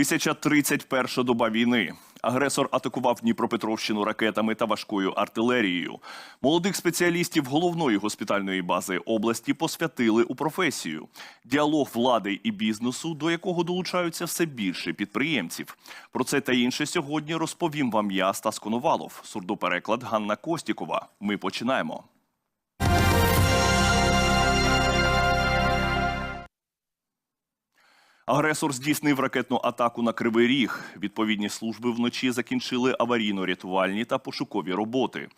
1031 доба війни. Агресор атакував Дніпропетровщину ракетами та важкою артилерією. Молодих спеціалістів головної госпітальної бази області посвятили у професію. Діалог влади і бізнесу, до якого долучаються все більше підприємців. Про це та інше сьогодні розповім вам я, Стас Коновалов. Сурдопереклад Ганна Костікова. Ми починаємо. Агресор здійснив ракетну атаку на Кривий Ріг. Відповідні служби вночі закінчили аварійно-рятувальні та пошукові роботи.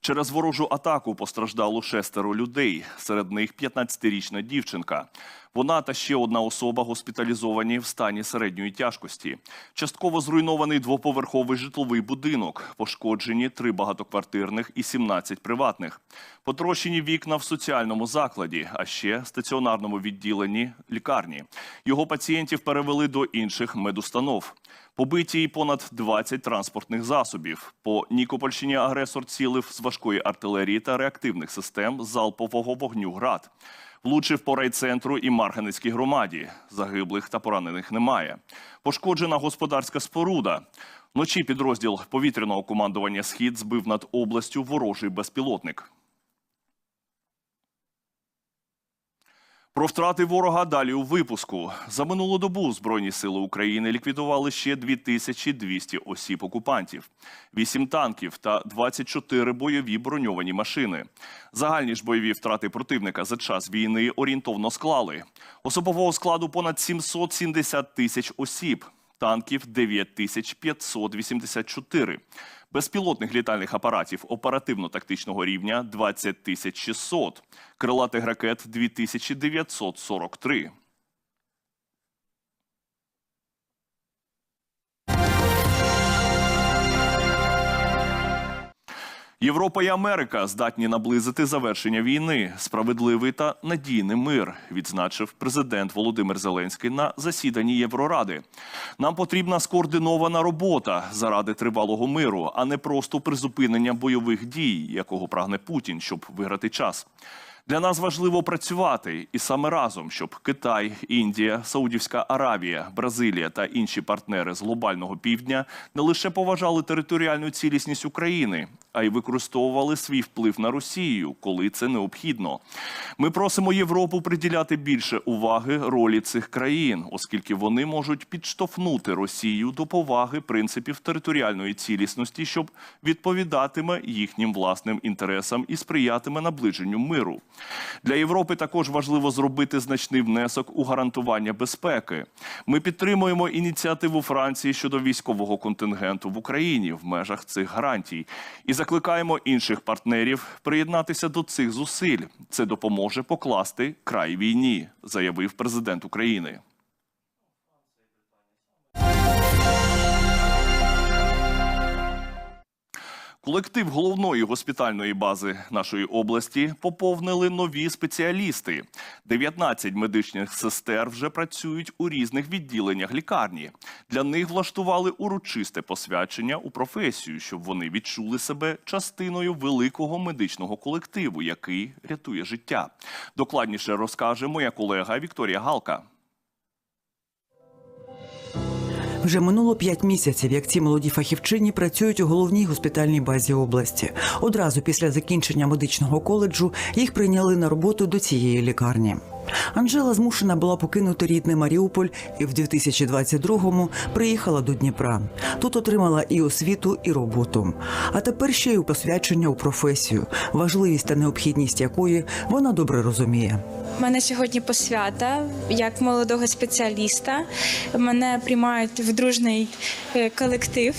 Через ворожу атаку постраждало шестеро людей. Серед них 15-річна дівчинка. Вона та ще одна особа госпіталізовані в стані середньої тяжкості. Частково зруйнований двоповерховий житловий будинок. Пошкоджені три багатоквартирних і 17 приватних. Потрощені вікна в соціальному закладі, а ще стаціонарному відділенні лікарні. Його пацієнтів перевели до інших медустанов. Побиті й понад 20 транспортних засобів. По Нікопольщині агресор цілив з важкої артилерії та реактивних систем залпового вогню ГРАД. Влучив по райцентру і Марганецькій громаді. Загиблих та поранених немає. Пошкоджена господарська споруда. Вночі підрозділ повітряного командування Схід збив над областю ворожий безпілотник. Про втрати ворога далі у випуску. За минулу добу Збройні сили України ліквідували ще 2200 осіб окупантів, 8 танків та 24 бойові броньовані машини. Загальні ж бойові втрати противника за час війни орієнтовно склали. Особового складу понад 770 тисяч осіб, танків 9584, безпілотних літальних апаратів оперативно-тактичного рівня 20 тисяч 600, крилатих ракет 2943. Європа і Америка здатні наблизити завершення війни, справедливий та надійний мир, відзначив президент Володимир Зеленський на засіданні Євроради. Нам потрібна скоординована робота заради тривалого миру, а не просто призупинення бойових дій, якого прагне Путін, щоб виграти час. Для нас важливо працювати і саме разом, щоб Китай, Індія, Саудівська Аравія, Бразилія та інші партнери з глобального півдня не лише поважали територіальну цілісність України, а й використовували свій вплив на Росію, коли це необхідно. Ми просимо Європу приділяти більше уваги ролі цих країн, оскільки вони можуть підштовхнути Росію до поваги принципів територіальної цілісності, щоб відповідатиме їхнім власним інтересам і сприятиме наближенню миру. Для Європи також важливо зробити значний внесок у гарантування безпеки. Ми підтримуємо ініціативу Франції щодо військового контингенту в Україні в межах цих гарантій і закликаємо інших партнерів приєднатися до цих зусиль. Це допоможе покласти край війні, заявив президент України. Колектив головної госпітальної бази нашої області поповнили нові спеціалісти. 19 медичних сестер вже працюють у різних відділеннях лікарні. Для них влаштували урочисте посвячення у професію, щоб вони відчули себе частиною великого медичного колективу, який рятує життя. Докладніше розкаже моя колега Вікторія Галка. Вже минуло п'ять місяців, як ці молоді фахівчині працюють у головній госпітальній базі області. Одразу після закінчення медичного коледжу їх прийняли на роботу до цієї лікарні. Анжела змушена була покинути рідний Маріуполь і в 2022-му приїхала до Дніпра. Тут отримала і освіту, і роботу. А тепер ще й у посвячення у професію, важливість та необхідність якої вона добре розуміє. У мене сьогодні посвята як молодого спеціаліста. Мене приймають в дружний е, колектив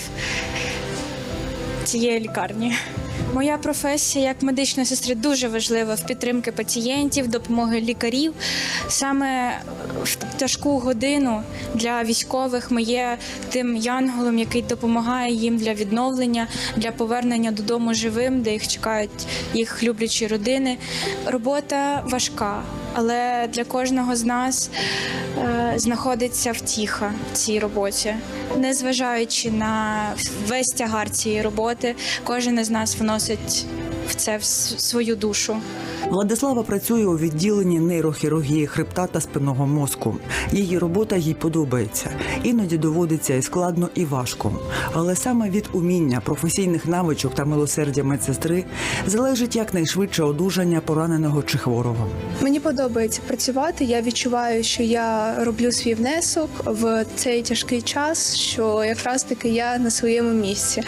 цієї лікарні. Моя професія як медичної сестри дуже важлива в підтримки пацієнтів, допомоги лікарів. Саме в тяжку годину для військових ми є тим янголом, який допомагає їм для відновлення, для повернення додому живим, де їх чекають їх люблячі родини. Робота важка, але для кожного з нас е, знаходиться втіха в цій роботі. Незважаючи на весь тягар цієї роботи, кожен із нас вносить в це в свою душу. Владислава працює у відділенні нейрохірургії хребта та спинного мозку. Її робота їй подобається. Іноді доводиться і складно, і важко. Але саме від уміння, професійних навичок та милосердя медсестри залежить якнайшвидше одужання пораненого чи хворого. Мені подобається працювати. Я відчуваю, що я роблю свій внесок в цей тяжкий час, що якраз таки я на своєму місці.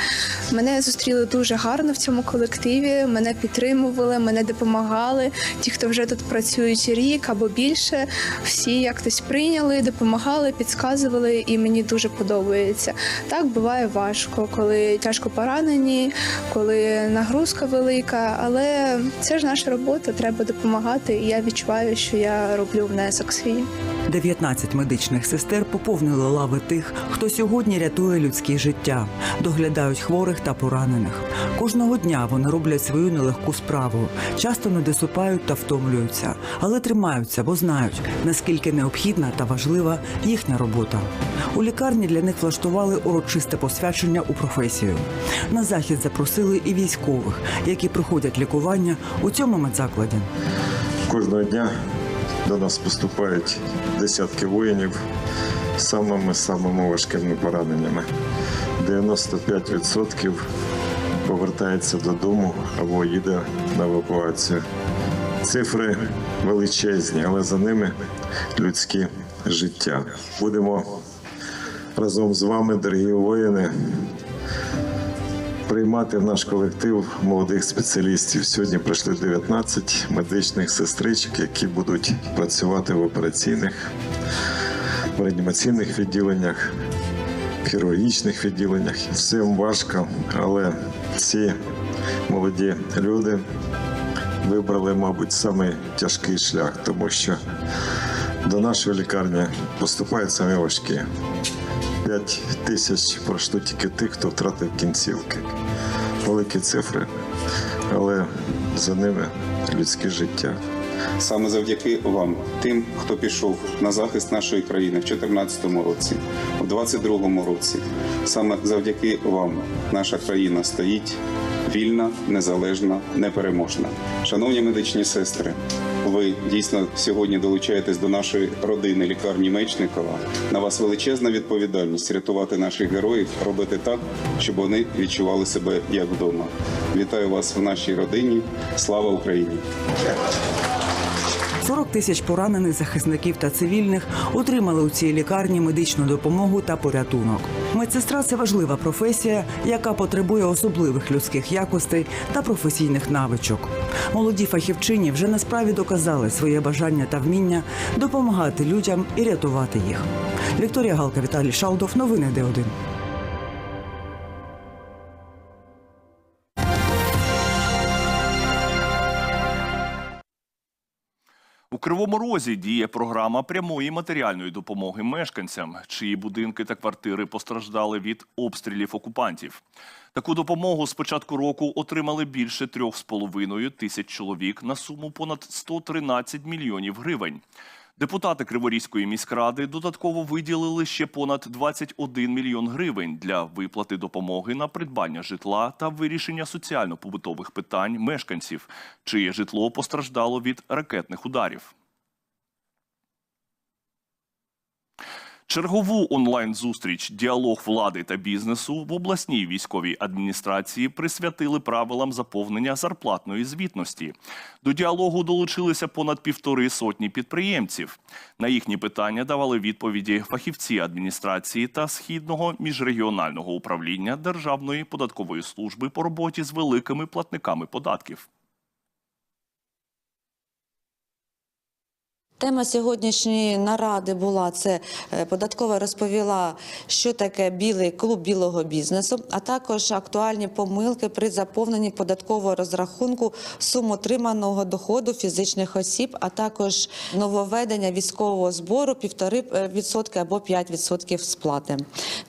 Мене зустріли дуже гарно в цьому колективі. Мене підтримували, мене допомагали. Ті, хто вже тут працюють рік або більше, всі якось прийняли, допомагали, підказували, і мені дуже подобається. Так буває важко, коли тяжко поранені, коли нагрузка велика, але це ж наша робота, треба допомагати. І я відчуваю, що я роблю внесок свій. 19 медичних сестер поповнили лави тих, хто сьогодні рятує людське життя, доглядають хворих та поранених. Кожного дня вони роблять свою нелегку справу, часто не досипають та втомлюються, але тримаються, бо знають, наскільки необхідна та важлива їхня робота. У лікарні для них влаштували урочисте посвячення у професію. На захід запросили і військових, які проходять лікування у цьому медзакладі. Кожного дня до нас поступають десятки воїнів з самими самими важкими пораненнями. 95% повертається додому або їде на евакуацію. Цифри величезні, але за ними людські життя. Будемо разом з вами, дорогі воїни, приймати в наш колектив молодих спеціалістів. Сьогодні прийшли 19 медичних сестричок, які будуть працювати в операційних, в реанімаційних відділеннях, хірургічних відділеннях. Всім важко, але ці молоді люди вибрали, мабуть, самий тяжкий шлях, тому що до нашої лікарні поступають самі важкі. 5 тисяч пройшло тільки тих, хто втратив кінцівки. Великі цифри, але за ними людське життя. Саме завдяки вам, тим, хто пішов на захист нашої країни в 2014 році, у 2022 році. Саме завдяки вам наша країна стоїть вільна, незалежна, непереможна. Шановні медичні сестри, ви дійсно сьогодні долучаєтесь до нашої родини лікарні Мечникова. На вас величезна відповідальність рятувати наших героїв, робити так, щоб вони відчували себе як вдома. Вітаю вас в нашій родині. Слава Україні! 40 тисяч поранених захисників та цивільних отримали у цій лікарні медичну допомогу та порятунок. Медсестра це важлива професія, яка потребує особливих людських якостей та професійних навичок. Молоді фахівчині вже на справі доказали своє бажання та вміння допомагати людям і рятувати їх. Вікторія Галка, Віталій Шалдов, новини Д1. У Кривому Розі діє програма прямої матеріальної допомоги мешканцям, чиї будинки та квартири постраждали від обстрілів окупантів. Таку допомогу з початку року отримали більше трьох з половиною тисяч чоловік на суму понад 113 мільйонів гривень. Депутати Криворізької міськради додатково виділили ще понад 21 мільйон гривень для виплати допомоги на придбання житла та вирішення соціально-побутових питань мешканців, чиє житло постраждало від ракетних ударів. Чергову онлайн-зустріч Діалог влади та бізнесу в обласній військовій адміністрації присвятили правилам заповнення зарплатної звітності. До діалогу долучилися понад півтори сотні підприємців. На їхні питання давали відповіді фахівці адміністрації та східного міжрегіонального управління Державної податкової служби по роботі з великими платниками податків. Тема сьогоднішньої наради була це е, податкова розповіла, що таке білий клуб білого бізнесу, а також актуальні помилки при заповненні податкового розрахунку сум отриманого доходу фізичних осіб, а також нововведення військового збору 1,5% або 5% сплати.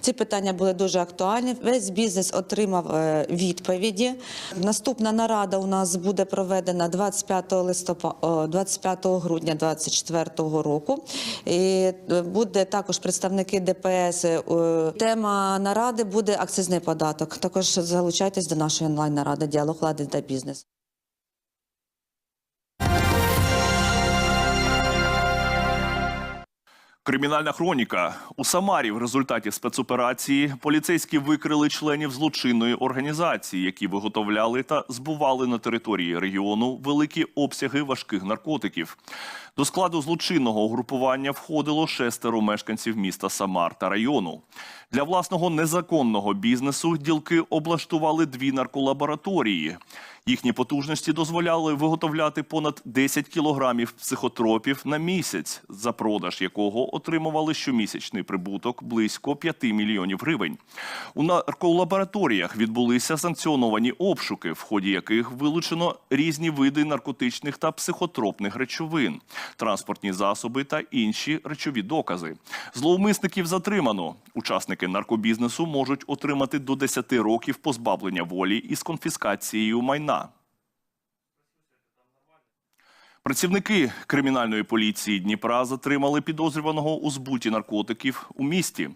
Ці питання були дуже актуальні. Весь бізнес отримав е, відповіді. Наступна нарада у нас буде проведена 25 листопада, 25 грудня 2024 2024 року. І е, Буде також представники ДПС. Е, тема наради буде акцизний податок. Також залучайтесь до нашої онлайн наради Діалог влади та бізнес. Кримінальна хроніка у Самарі в результаті спецоперації поліцейські викрили членів злочинної організації, які виготовляли та збували на території регіону великі обсяги важких наркотиків. До складу злочинного угрупування входило шестеро мешканців міста Самар та району. Для власного незаконного бізнесу ділки облаштували дві нарколабораторії. Їхні потужності дозволяли виготовляти понад 10 кілограмів психотропів на місяць, за продаж якого отримували щомісячний прибуток близько 5 мільйонів гривень. У нарколабораторіях відбулися санкціоновані обшуки, в ході яких вилучено різні види наркотичних та психотропних речовин, транспортні засоби та інші речові докази. Зловмисників затримано. Учасники наркобізнесу можуть отримати до 10 років позбавлення волі із конфіскацією майна. Працівники кримінальної поліції Дніпра затримали підозрюваного у збуті наркотиків у місті.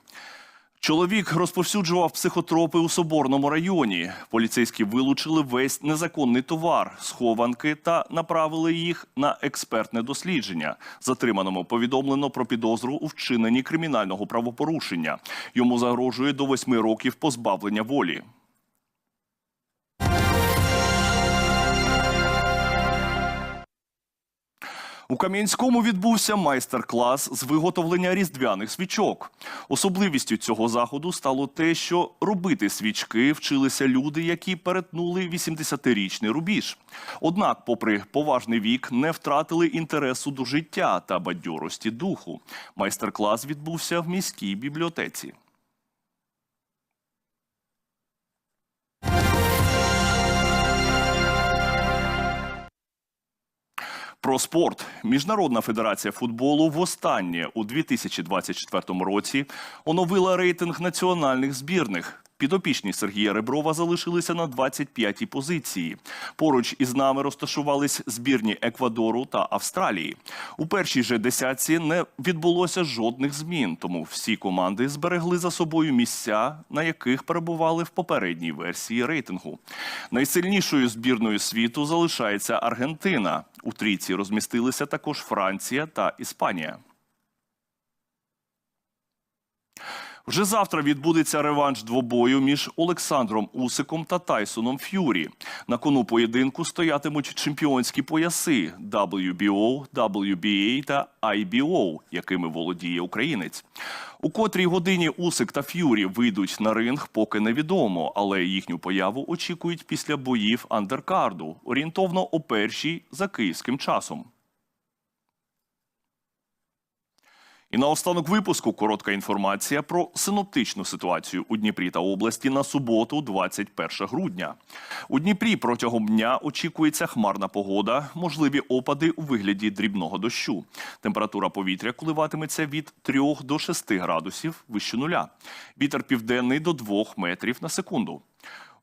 Чоловік розповсюджував психотропи у Соборному районі. Поліцейські вилучили весь незаконний товар, схованки та направили їх на експертне дослідження. Затриманому повідомлено про підозру у вчиненні кримінального правопорушення. Йому загрожує до восьми років позбавлення волі. У Кам'янському відбувся майстер-клас з виготовлення різдвяних свічок. Особливістю цього заходу стало те, що робити свічки вчилися люди, які перетнули 80-річний рубіж. Однак, попри поважний вік, не втратили інтересу до життя та бадьорості духу. Майстер-клас відбувся в міській бібліотеці. Про спорт. Міжнародна федерація футболу востаннє у 2024 році оновила рейтинг національних збірних. Підопічні Сергія Реброва залишилися на 25-й позиції. Поруч із нами розташувались збірні Еквадору та Австралії. У першій же десятці не відбулося жодних змін, тому всі команди зберегли за собою місця, на яких перебували в попередній версії рейтингу. Найсильнішою збірною світу залишається Аргентина. У трійці розмістилися також Франція та Іспанія. Вже завтра відбудеться реванш двобою між Олександром Усиком та Тайсоном Ф'юрі. На кону поєдинку стоятимуть чемпіонські пояси WBO, WBA та IBO, якими володіє українець. У котрій годині Усик та Ф'юрі вийдуть на ринг, поки невідомо, але їхню появу очікують після боїв андеркарду, орієнтовно о першій за київським часом. І наостанок випуску коротка інформація про синоптичну ситуацію у Дніпрі та області на суботу, 21 грудня. У Дніпрі протягом дня очікується хмарна погода, можливі опади у вигляді дрібного дощу. Температура повітря коливатиметься від 3 до 6 градусів вище нуля. Вітер південний до 2 метрів на секунду.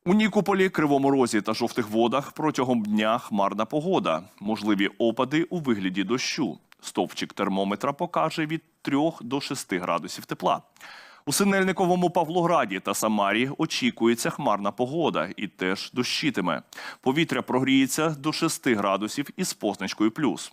У Нікополі, Кривому Розі та жовтих водах протягом дня хмарна погода. Можливі опади у вигляді дощу. Стовпчик термометра покаже від 3 до 6 градусів тепла. У Синельниковому Павлограді та Самарі очікується хмарна погода і теж дощитиме. Повітря прогріється до 6 градусів із позначкою плюс.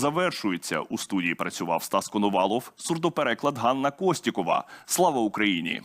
завершується. У студії працював Стас Коновалов, сурдопереклад Ганна Костікова. Слава Україні!